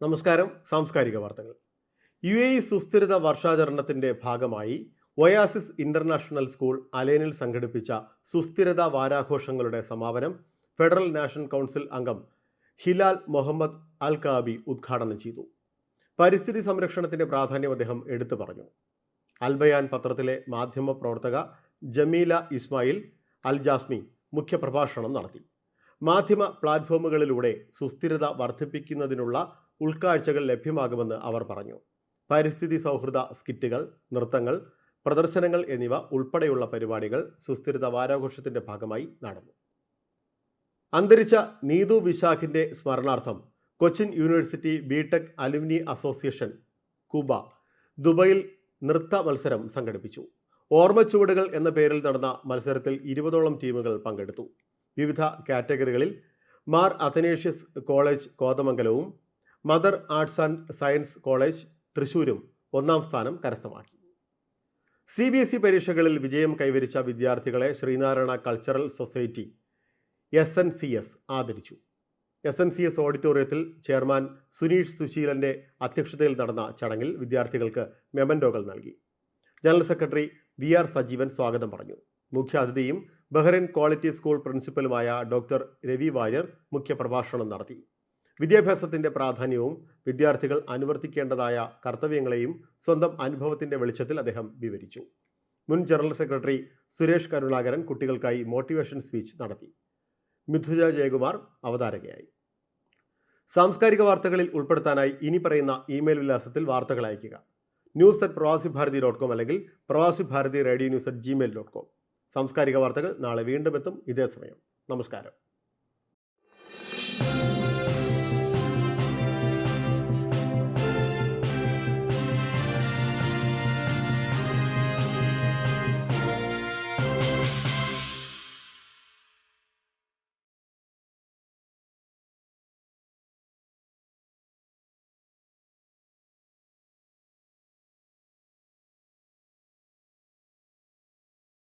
നമസ്കാരം സാംസ്കാരിക വാർത്തകൾ. യു എ സുസ്ഥിരത വർഷാചരണത്തിന്റെ ഭാഗമായി ഒയാസിസ് ഇന്റർനാഷണൽ സ്കൂൾ അലേനിൽ സംഘടിപ്പിച്ച സുസ്ഥിരത വാരാഘോഷങ്ങളുടെ സമാപനം ഫെഡറൽ നാഷണൽ കൗൺസിൽ അംഗം ഹിലാൽ മുഹമ്മദ് അൽ കാബി ഉദ്ഘാടനം ചെയ്തു. പരിസ്ഥിതി സംരക്ഷണത്തിന്റെ പ്രാധാന്യം അദ്ദേഹം എടുത്തു പറഞ്ഞു. അൽബയാൻ പത്രത്തിലെ മാധ്യമ പ്രവർത്തക ജമീല ഇസ്മായിൽ അൽ ജാസ്മി മുഖ്യപ്രഭാഷണം നടത്തി. മാധ്യമ പ്ലാറ്റ്ഫോമുകളിലൂടെ സുസ്ഥിരത വർദ്ധിപ്പിക്കുന്നതിനുള്ള ഉൾക്കാഴ്ചകൾ ലഭ്യമാകുമെന്ന് അവർ പറഞ്ഞു. പരിസ്ഥിതി സൗഹൃദ സ്കിറ്റുകൾ നൃത്തങ്ങൾ പ്രദർശനങ്ങൾ എന്നിവ ഉൾപ്പെടെയുള്ള പരിപാടികൾ സുസ്ഥിരത വാരാഘോഷത്തിന്റെ ഭാഗമായി നടന്നു. അന്തരിച്ച നീതു വിശാഖിന്റെ സ്മരണാർത്ഥം Cochin university BTech alumni association Quba ദുബൈയിൽ നൃത്ത മത്സരം സംഘടിപ്പിച്ചു. ഓർമ്മച്ചുവടുകൾ എന്ന പേരിൽ നടന്ന മത്സരത്തിൽ ഇരുപതോളം ടീമുകൾ പങ്കെടുത്തു. വിവിധ കാറ്റഗറികളിൽ Mar Athanasius college കോതമംഗലവും Mother Arts and Science College തൃശൂരും ഒന്നാം സ്ഥാനം കരസ്ഥമാക്കി. സി ബി എസ് ഇ പരീക്ഷകളിൽ വിജയം കൈവരിച്ച വിദ്യാർത്ഥികളെ Sreenarayana cultural society S N C S ആദരിച്ചു. എസ് എൻ സി എസ് ഓഡിറ്റോറിയത്തിൽ ചെയർമാൻ സുനീഷ് സുശീലന്റെ അധ്യക്ഷതയിൽ നടന്ന ചടങ്ങിൽ വിദ്യാർത്ഥികൾക്ക് മെമൻഡോകൾ നൽകി. General secretary V R Sajeevan സ്വാഗതം പറഞ്ഞു. മുഖ്യാതിഥിയും ബഹ്റൈൻ ക്വാളിറ്റി സ്കൂൾ പ്രിൻസിപ്പലുമായ ഡോക്ടർ രവി വാര്യർ മുഖ്യപ്രഭാഷണം നടത്തി. വിദ്യാഭ്യാസത്തിന്റെ പ്രാധാന്യവും വിദ്യാർത്ഥികൾ അനുവർത്തിക്കേണ്ടതായ കർത്തവ്യങ്ങളെയും സ്വന്തം അനുഭവത്തിന്റെ വെളിച്ചത്തിൽ അദ്ദേഹം വിവരിച്ചു. മുൻ ജനറൽ സെക്രട്ടറി സുരേഷ് കരുണാകരൻ കുട്ടികൾക്കായി മോട്ടിവേഷൻ സ്പീച്ച് നടത്തി. മിഥുജ ജയകുമാർ അവതാരകയായി. സാംസ്കാരിക വാർത്തകളിൽ ഉൾപ്പെടുത്താനായി ഇനി പറയുന്ന ഇമെയിൽ വിലാസത്തിൽ വാർത്തകൾ അയയ്ക്കുക. ന്യൂസ് അറ്റ് പ്രവാസി ഭാരതി ഡോട്ട് കോം അല്ലെങ്കിൽ Pravasi Bharathi radio news at Gmail dot com. സാംസ്കാരിക വാർത്തകൾ നാളെ വീണ്ടും എത്തും ഇതേ സമയം. നമസ്കാരം.